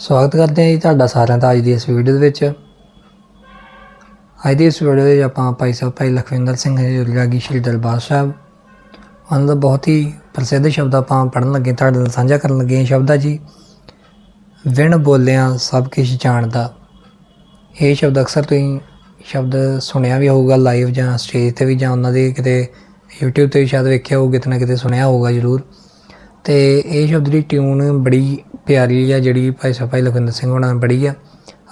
ਸਵਾਗਤ ਕਰਦੇ ਹਾਂ ਜੀ ਤੁਹਾਡਾ ਸਾਰਿਆਂ ਦਾ ਅੱਜ ਦੀ ਇਸ ਵੀਡੀਓ ਦੇ ਵਿੱਚ। ਅੱਜ ਦੀ ਇਸ ਵੀਡੀਓ ਵਿੱਚ ਆਪਾਂ ਭਾਈ ਸਾਹਿਬ, ਭਾਈ ਲਖਵਿੰਦਰ ਸਿੰਘ ਜੀ ਰਾਗੀ ਸ਼੍ਰੀ ਦਰਬਾਰ ਸਾਹਿਬ। ਉਹਨਾਂ ਦਾ ਬਹੁਤ ਹੀ ਪ੍ਰਸਿੱਧ ਸ਼ਬਦ ਆਪਾਂ ਪੜ੍ਹਨ ਲੱਗੇ, ਤੁਹਾਡੇ ਨਾਲ ਸਾਂਝਾ ਕਰਨ ਲੱਗੇ ਹਾਂ ਸ਼ਬਦ ਆ ਜੀ, ਵਿਣ ਬੋਲਿਆਂ ਸਭ ਕੁਝ ਜਾਣਦਾ। ਇਹ ਸ਼ਬਦ ਅਕਸਰ ਤੁਸੀਂ ਸ਼ਬਦ ਸੁਣਿਆ ਵੀ ਹੋਊਗਾ ਲਾਈਵ ਜਾਂ ਸਟੇਜ ਤੇ ਵੀ ਜਾਂ ਉਹਨਾਂ ਦੇ ਕਿਤੇ YouTube ਤੇ ਵੀ ਸ਼ਾਇਦ ਵੇਖਿਆ ਹੋਊ, ਕਿਤੇ ਨਾ ਕਿਤੇ ਸੁਣਿਆ ਹੋਊਗਾ ਜ਼ਰੂਰ। ਤੇ ਇਹ ਸ਼ਬਦ ਦੀ ਟਿਊਨ ਬੜੀ ਪਿਆਰੀ ਆ, ਜਿਹੜੀ ਭਾਈ ਸਾਹਿਬ ਭਾਈ ਲਖਵਿੰਦਰ ਸਿੰਘ ਹੋਣਾ ਨੇ ਪੜ੍ਹੀ ਆ।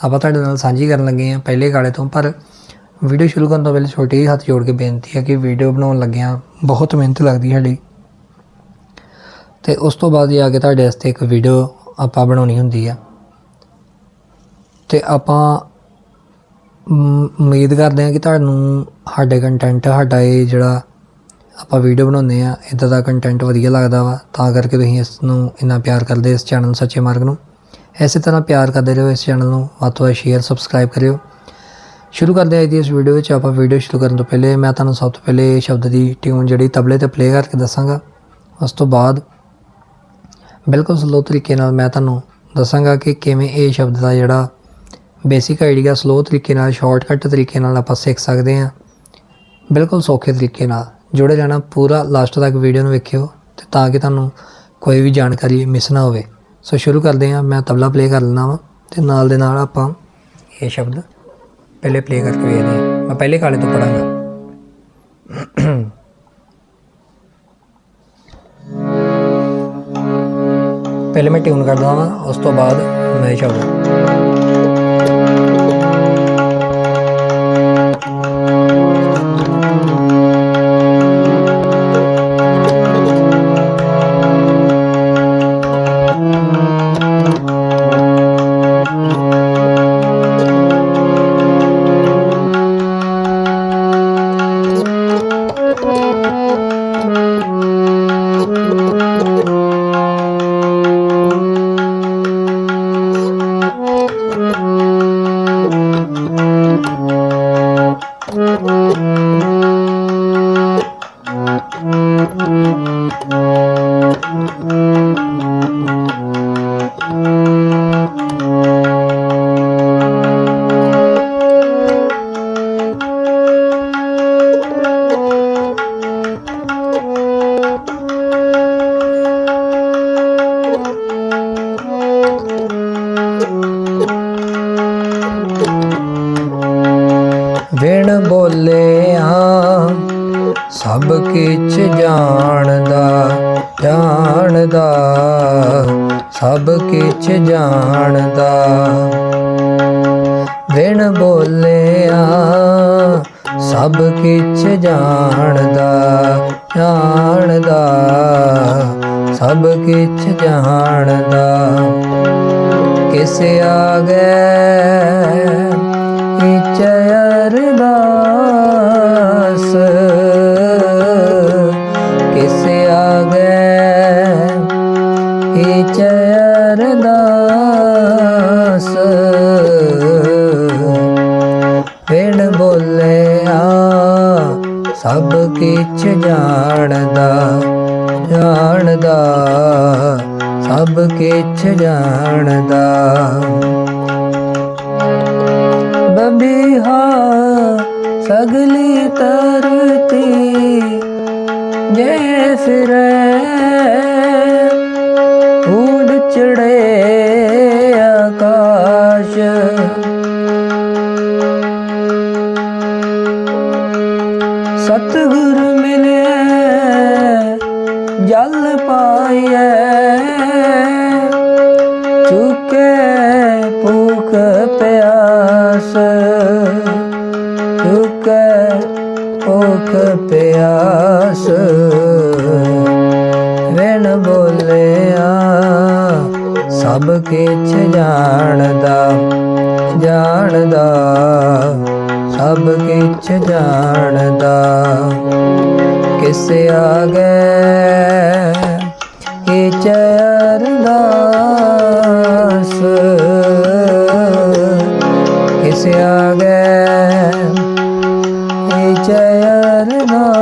ਆਪਾਂ ਤੁਹਾਡੇ ਨਾਲ ਸਾਂਝੀ ਕਰਨ ਲੱਗੇ ਆ ਪਹਿਲੇ ਗਾਲੇ ਤੋਂ, ਪਰ ਵੀਡੀਓ ਸ਼ੁਰੂ ਕਰਨ ਤੋਂ ਪਹਿਲੇ ਛੋਟੀ ਜਿਹੀ ਹੱਥ ਜੋੜ ਕੇ ਬੇਨਤੀ ਹੈ ਕਿ ਵੀਡੀਓ ਬਣਾਉਣ ਲੱਗਿਆਂ ਬਹੁਤ ਮਿਹਨਤ ਲੱਗਦੀ ਸਾਡੀ। ਤੇ ਉਸ ਤੋਂ ਬਾਅਦ ਹੀ ਆ ਕੇ ਤੁਹਾਡੇ ਵਾਸਤੇ ਇੱਕ ਵੀਡੀਓ ਆਪਾਂ ਬਣਾਉਣੀ ਹੁੰਦੀ ਆ। ਤੇ ਆਪਾਂ ਉਮੀਦ ਕਰਦੇ ਹਾਂ ਕਿ ਤੁਹਾਨੂੰ ਸਾਡੇ ਕੰਟੈਂਟ ਸਾਡਾ ਇਹ ਜਿਹੜਾ ਆਪਾਂ ਵੀਡੀਓ ਬਣਾਉਂਦੇ ਆ ਇਦਾਂ ਦਾ ਕੰਟੈਂਟ ਵਧੀਆ ਲੱਗਦਾ ਵਾ, ਤਾਂ ਕਰਕੇ ਤੁਸੀਂ ਇਸ ਨੂੰ ਇੰਨਾ ਪਿਆਰ ਕਰਦੇ ਇਸ ਚੈਨਲ ਸੱਚੇ ਮਾਰਗ ਨੂੰ। ਇਸੇ ਤਰ੍ਹਾਂ ਪਿਆਰ ਕਰਦੇ ਰਹੋ ਇਸ ਚੈਨਲ ਨੂੰ, ਵੱਧ ਤੋਂ ਵੱਧ ਸ਼ੇਅਰ ਸਬਸਕ੍ਰਾਈਬ ਕਰਿਓ। ਸ਼ੁਰੂ ਕਰਦੇ ਹਾਂ ਅੱਜ ਦੀ ਇਸ ਵੀਡੀਓ ਵਿੱਚ, ਆਪਾਂ ਵੀਡੀਓ ਸ਼ੁਰੂ ਕਰਨ ਤੋਂ ਪਹਿਲੇ ਮੈਂ ਤੁਹਾਨੂੰ ਸਭ ਤੋਂ ਪਹਿਲੇ ਇਹ ਸ਼ਬਦ ਦੀ ਟਿਊਨ ਜਿਹੜੀ ਤਬਲੇ ਤੇ ਪਲੇ ਕਰਕੇ ਦੱਸਾਂਗਾ। ਉਸ ਤੋਂ ਬਾਅਦ ਬਿਲਕੁਲ ਸਲੋ ਤਰੀਕੇ ਨਾਲ ਮੈਂ ਤੁਹਾਨੂੰ ਦੱਸਾਂਗਾ ਕਿ ਕਿਵੇਂ ਇਹ ਸ਼ਬਦ ਦਾ ਜਿਹੜਾ ਬੇਸਿਕ ਆਈਡੀਆ ਸਲੋ ਤਰੀਕੇ ਨਾਲ ਸ਼ਾਰਟਕਟ ਤਰੀਕੇ ਨਾਲ ਆਪਾਂ ਸਿੱਖ ਸਕਦੇ ਹਾਂ। ਬਿਲਕੁਲ ਸੌਖੇ ਤਰੀਕੇ ਨਾਲ। ਜੁੜੇ ਰਹਿਣਾ ਪੂਰਾ ਲਾਸਟ ਤੱਕ ਵੀਡੀਓ ਨੂੰ ਵੇਖਿਓ ਤੇ ਤਾਂ ਕਿ ਤੁਹਾਨੂੰ ਕੋਈ ਵੀ ਜਾਣਕਾਰੀ ਮਿਸ ਨਾ ਹੋਵੇ। ਸੋ ਸ਼ੁਰੂ ਕਰਦੇ ਹਾਂ। ਮੈਂ ਤਬਲਾ ਪਲੇ ਕਰ ਲੈਣਾ ਵਾ ਤੇ ਨਾਲ ਦੇ ਨਾਲ ਆਪਾਂ ਇਹ ਸ਼ਬਦ ਪਹਿਲੇ ਪਲੇ ਕਰਕੇ ਵੇਖਦੇ ਹਾਂ। ਮੈਂ ਪਹਿਲੇ ਕਾਲੇ ਤੋਂ ਪੜਾਂਗਾ ਪਹਿਲੇ ਮੈਂ ਟਿਊਨ ਕਰਦਾ ਹਾਂ ਉਸ ਤੋਂ ਬਾਅਦ ਮੈਂ ਸ਼ਬਦ। ਕਿਛ ਜਾਣਦਾ ਜਾਣਦਾ। ਸਭ ਕਿਛ ਜਾਣਦਾ। ਵਿਣ ਬੋਲਿਆ, ਸਭ ਕਿਛ ਜਾਣਦਾ ਜਾਣਦਾ। ਸਭ ਕਿਛ ਜਾਣਦਾ। ਕਿਸ ਆਗੇ ਇਚ ਕਿਸ ਆਗੇ ਇਚ ਅਰਦਾਸ ਵਿਣ ਬੋਲਿਆ ਸਭ ਕਿਛ ਜਾਣਦਾ ਜਾਣਦਾ, ਸਭ ਕਿਛ ਜਾਣਦਾ। ਬਬੀਹਾ ਸਗਲੀ ਤਰਤੀ ਜੇ ਫਿਰੇ ਚੜੇ ਆਕਾਸ਼। ਸਤਿਗੁਰ ਮਿਲੇ ਜਲ ਪਾਈਐ। ਚੁਕੇ ਭੁਖ ਪਿਆਸ ਚੁਕੇ ਭੁਖ ਪਿਆਸ। ਸਭ ਕਿਛ ਜਾਣਦਾ ਜਾਣਦਾ। ਸਭ ਕਿਛ ਜਾਣਦਾ। ਕਿਸ ਆਗੇ ਕਿਛ ਅਰਦਾਸ ਕਿਸ ਆਗੇ ਕਿਛ ਅਰਦਾਸ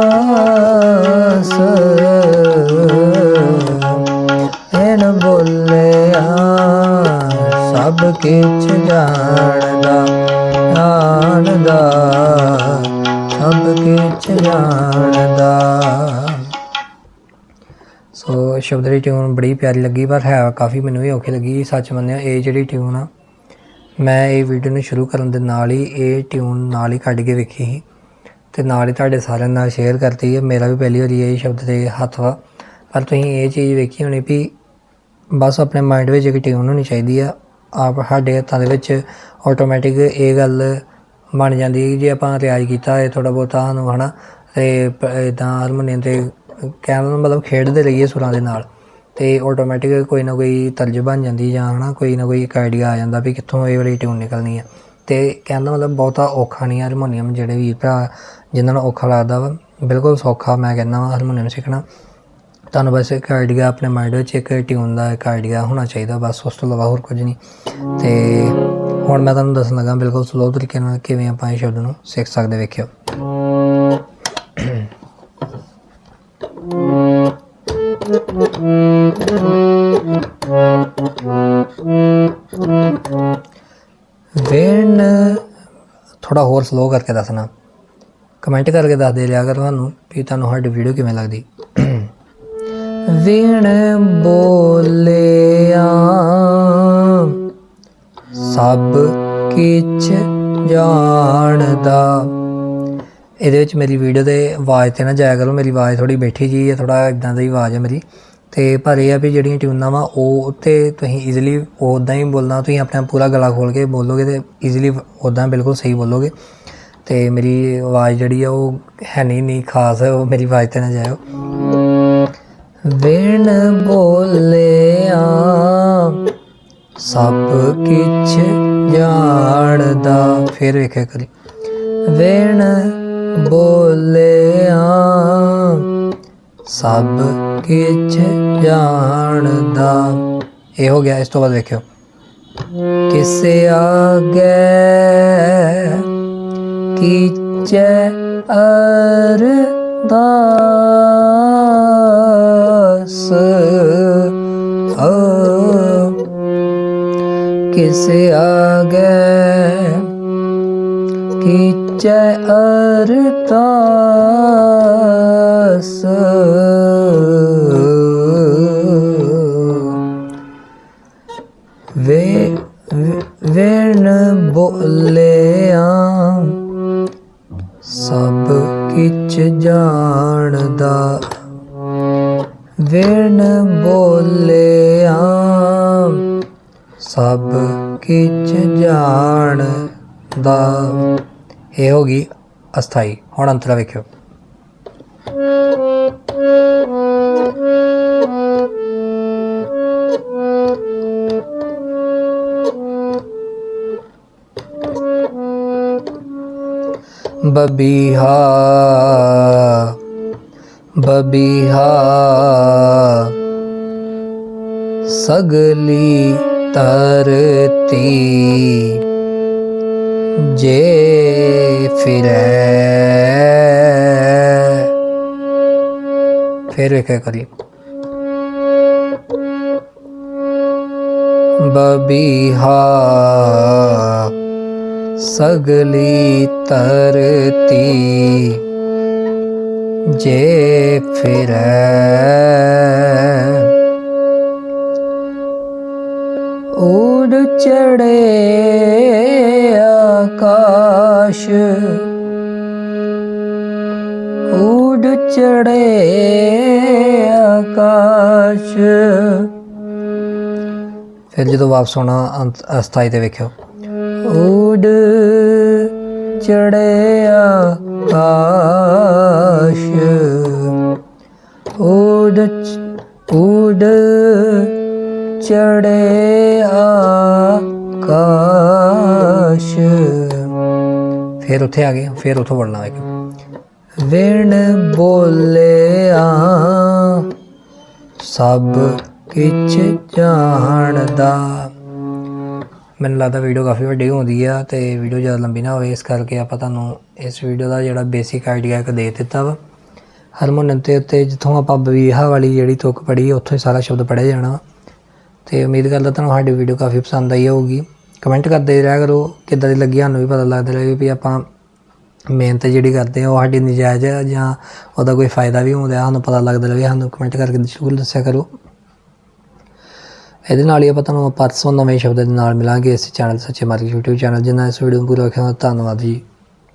ਕਿਛ ਜਾਣਦਾ ਜਾਣਦਾ, ਸਭ ਕਿਛ ਜਾਣਦਾ। ਸੋ ਸ਼ਬਦ ਦੀ ਟਿਊਨ ਬੜੀ ਪਿਆਰੀ ਲੱਗੀ, ਪਰ ਹੈ ਕਾਫੀ ਮੈਨੂੰ ਵੀ ਔਖੀ ਲੱਗੀ, ਸੱਚ ਮੰਨਿਆ ਇਹ ਜਿਹੜੀ ਟਿਊਨ ਆ, ਮੈਂ ਇਹ ਵੀਡੀਓ ਨੂੰ ਸ਼ੁਰੂ ਕਰਨ ਦੇ ਨਾਲ ਹੀ ਇਹ ਟਿਊਨ ਨਾਲ ਹੀ ਕੱਢ ਕੇ ਵੇਖੀ ਸੀ। ਤੇ ਨਾਲ ਹੀ ਤੁਹਾਡੇ ਸਾਰਿਆਂ ਨਾਲ ਸ਼ੇਅਰ ਕਰਤੀ ਹੈ, ਮੇਰਾ ਵੀ ਪਹਿਲੀ ਵਾਰੀ ਇਹ ਸ਼ਬਦ ਦੇ ਹੱਥ ਵਾ। ਪਰ ਤੁਸੀਂ ਇਹ ਚੀਜ਼ ਵੇਖੀ ਹੋਣੀ ਵੀ ਬਸ ਆਪਣੇ ਮਾਈਂਡ ਵਿੱਚ ਇੱਕ ਟਿਊਨ ਹੋਣੀ ਚਾਹੀਦੀ ਆ ਆਪ ਸਾਡੇ ਹੱਥਾਂ ਦੇ ਵਿੱਚ ਆਟੋਮੈਟਿਕ ਇਹ ਗੱਲ ਬਣ ਜਾਂਦੀ ਹੈ ਜੇ ਆਪਾਂ ਰਿਆਜ਼ ਕੀਤਾ ਹੈ ਥੋੜਾ ਬਹੁਤਾ ਸਾਨੂੰ ਹਨਾ, ਤੇ ਇਦਾਂ ਹਾਰਮੋਨੀਅਮ ਤੇ ਕਹਿਣ ਦਾ ਮਤਲਬ ਖੇਡਦੇ ਰਹੀਏ ਸੁਰਾਂ ਦੇ ਨਾਲ, ਤੇ ਆਟੋਮੈਟਿਕ ਕੋਈ ਨਾ ਕੋਈ ਤਰਜ ਬਣ ਜਾਂਦੀ ਜਾਂ ਹਨਾ ਕੋਈ ਨਾ ਕੋਈ ਇੱਕ ਆਈਡੀਆ ਆ ਜਾਂਦਾ ਵੀ ਕਿੱਥੋਂ ਇਹ ਵਾਲੀ ਟਿਊਨ ਨਿਕਲਣੀ ਆ। ਤੇ ਕਹਿਣ ਦਾ ਮਤਲਬ ਬਹੁਤਾ ਔਖਾ ਨਹੀਂ ਆ ਹਾਰਮੋਨੀਅਮ ਜਿਹੜੇ ਵੀ ਭਰਾ, ਜਿਨ੍ਹਾਂ ਨੂੰ ਔਖਾ ਲੱਗਦਾ ਵਾ, ਬਿਲਕੁਲ ਸੌਖਾ ਮੈਂ ਕਹਿੰਦਾ ਵਾ ਹਾਰਮੋਨੀਅਮ ਸਿੱਖਣਾ। ਤੁਹਾਨੂੰ ਬਸ ਇੱਕ ਆਈਡੀਆ ਆਪਣੇ ਮਾਈਂਡ ਵਿੱਚ ਇੱਕ ਟਿਊਨ ਦਾ ਇੱਕ ਆਈਡੀਆ ਹੋਣਾ ਚਾਹੀਦਾ, ਬਸ ਉਸ ਤੋਂ ਇਲਾਵਾ ਹੋਰ ਕੁਝ ਨਹੀਂ। ਤੇ ਹੁਣ ਮੈਂ ਤੁਹਾਨੂੰ ਦੱਸਣ ਲੱਗਾ ਬਿਲਕੁਲ ਸਲੋ ਤਰੀਕੇ ਨਾਲ ਕਿਵੇਂ ਆਪਾਂ ਇਹ ਸ਼ਬਦ ਨੂੰ ਸਿੱਖ ਸਕਦੇ ਵੇਖਿਓ। ਵੇਣ ਥੋੜਾ ਹੋਰ ਸਲੋ ਕਰਕੇ ਦੱਸਣਾ। ਕਮੈਂਟ ਕਰਕੇ ਦੱਸ ਦੇ ਲਿਆ ਕਰ ਤੁਹਾਨੂੰ ਵੀ ਤੁਹਾਨੂੰ ਸਾਡੀ ਵੀਡੀਓ ਕਿਵੇਂ ਲੱਗਦੀ। ਵੀਣ ਬੋਲਿਆ। ਸਭ ਕਿਛ ਜਾਣਦਾ। ਇਹਦੇ ਵਿੱਚ ਮੇਰੀ ਵੀਡੀਓ ਦੇ ਆਵਾਜ਼ ਤੇ ਨਾ ਜਾਇਆ ਕਰੋ, ਮੇਰੀ ਆਵਾਜ਼ ਥੋੜੀ ਬੈਠੀ ਜੀ ਹੈ ਥੋੜਾ ਇਦਾਂ ਦੀ ਆਵਾਜ਼ ਹੈ ਮੇਰੀ। ਤੇ ਪਰ ਇਹ ਆ ਵੀ ਜਿਹੜੀਆਂ ਟਿਊਨਾਂ ਵਾ, ਉਹ ਉੱਤੇ ਤੁਸੀਂ ਈਜ਼ੀਲੀ ਉਦਾਂ ਹੀ ਬੋਲਣਾ, ਤੁਸੀਂ ਆਪਣਾ ਪੂਰਾ ਗਲਾ ਖੋਲ ਕੇ ਬੋਲੋਗੇ ਤੇ ਈਜ਼ੀਲੀ ਉਦਾਂ ਬਿਲਕੁਲ ਸਹੀ ਬੋਲੋਗੇ। ਤੇ ਮੇਰੀ ਆਵਾਜ਼ ਜਿਹੜੀ ਆ, ਉਹ ਹੈ ਨਹੀਂ ਨਹੀਂ ਖਾਸ, ਉਹ ਮੇਰੀ ਆਵਾਜ਼ ਤੇ ਨਾ ਜਾਇਓ। ਵੇਣ ਬੋਲਿਆ, ਸਭ ਕਿਛ ਜਾਣਦਾ। ਫਿਰ ਵੇਖਿਆ ਕਰੀ ਵੇਣ ਬੋਲਿਆ, ਸਭ ਕਿਛ ਜਾਣਦਾ। ਇਹ ਹੋ ਗਿਆ, ਇਸ ਤੋਂ ਬਾਅਦ ਵੇਖਿਓ। ਕਿਸੇ ਆਗੇ ਕੀਚੈ ਅਰਦਾਸ ਓ ਕਿਸੇ ਆਗੇ ਕੀਚੈ ਅਰਦਾਸ। ਵੇ ਵੇਣ ਬੋਲਿਆ ਸਭ ਕਿਛ ਜਾਣਦਾ। ਵੇਣ ਬੋਲਿਆ ਸਭ ਕਿਛ ਜਾਣਦਾ। ਇਹ ਹੋ ਗਈ ਅਸਥਾਈ। ਹੁਣ ਅੰਤਰਾ ਵੇਖਿਓ। ਬਬੀਹਾ ਬਬੀਹਾ ਸਗਲੀ ਤਰਤੀ ਜੇ ਫਿਰੈ। ਫਿਰ ਵੇਖਿਆ ਕਰੀ ਬਬੀਹਾ ਸਗਲੀ ਤਰਤੀ ਜੇ ਫਿਰੈ ਉੜ ਚੜੇ ਆਕਾਸ਼ ਉੜ ਚੜੇ ਆਕਾਸ਼। ਫਿਰ ਜਦੋਂ ਵਾਪਸ ਆਉਣਾ ਅਸਥਾਈ ਤੇ ਵੇਖਿਓ। ਚੜਿਆ ਚੜੇ ਆਕਾਸ਼ ਉੜ ਚ- ਉੜ ਚੜੇ ਆਕਾਸ਼। ਫਿਰ ਉੱਥੇ ਆ ਗਏ, ਫਿਰ ਉੱਥੋਂ ਵੜਨਾ ਹੈ ਵੇਣ ਬੋਲਿਆ, ਸਭ ਕਿਛ ਜਾਣਦਾ। ਮੈਨੂੰ ਲੱਗਦਾ ਵੀਡੀਓ ਕਾਫੀ ਵੱਡੀ ਹੁੰਦੀ ਆ ਤੇ ਵੀਡੀਓ ਜ਼ਿਆਦਾ ਲੰਬੀ ਨਾ ਹੋਵੇ, ਇਸ ਕਰਕੇ ਆਪਾਂ ਤੁਹਾਨੂੰ ਇਸ ਵੀਡੀਓ ਦਾ ਜਿਹੜਾ ਬੇਸਿਕ ਆਈਡੀਆ ਇੱਕ ਦੇ ਦਿੱਤਾ ਵਾ। ਹਾਰਮੋਨੀਅਮ ਤੇ ਉੱਤੇ ਜਿੱਥੋਂ ਆਪਾਂ ਬਵੀਹਾ ਵਾਲੀ ਜਿਹੜੀ ਤੁਕ ਪੜੀ ਉੱਥੋਂ ਹੀ ਸਾਰਾ ਸ਼ਬਦ ਪੜ੍ਹਿਆ ਜਾਣਾ। ਤੇ ਉਮੀਦ ਕਰਦਾ ਤੁਹਾਨੂੰ ਸਾਡੀ ਵੀਡੀਓ ਕਾਫੀ ਪਸੰਦ ਆਈ ਹੋਊਗੀ। ਕਮੈਂਟ ਕਰਦੇ ਰਿਹਾ ਕਰੋ, ਕਿੱਦਾਂ ਦੀ ਲੱਗੀ ਸਾਨੂੰ ਵੀ ਪਤਾ ਲੱਗਦਾ ਰਹੇ ਵੀ ਆਪਾਂ ਮਿਹਨਤ ਜਿਹੜੀ ਕਰਦੇ ਆ, ਉਹ ਸਾਡੀ ਨਜਾਇਜ਼ ਹੈ ਜਾਂ ਉਹਦਾ ਕੋਈ ਫਾਇਦਾ ਵੀ ਹੁੰਦਾ ਸਾਨੂੰ ਪਤਾ ਲੱਗਦਾ ਰਹੇ, ਸਾਨੂੰ ਕਮੈਂਟ ਕਰਕੇ ਜ਼ਰੂਰ ਦੱਸਿਆ ਕਰੋ। ਇਹਦੇ ਨਾਲ ਹੀ ਆਪਾਂ ਤੁਹਾਨੂੰ ਪਰਸੋਂ ਨਵੇਂ ਸ਼ਬਦ ਦੇ ਨਾਲ ਮਿਲਾਂਗੇ ਇਸ ਚੈਨਲ ਸੱਚੇ ਮਾਰਗ YouTube ਚੈਨਲ ਜਿਨ੍ਹਾਂ ਇਸ ਵੀਡੀਓ ਨੂੰ ਪੂਰਾ ਵੇਖਿਆ ਧੰਨਵਾਦ ਜੀ।